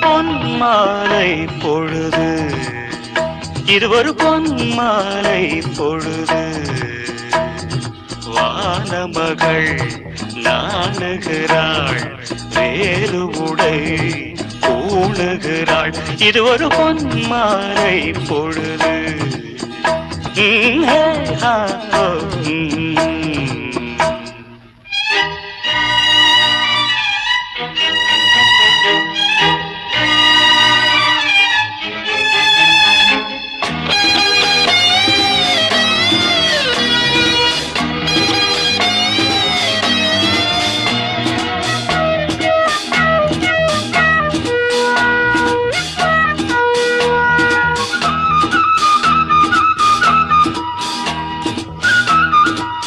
பொன்மாலை பொழுது. இது பொன்மாலை பொழுது. வானமகள் நாணுகிறாள் வேறு உடை பூணுகிறாள் இது பொன்மாலை பொழுது. है हाँ तो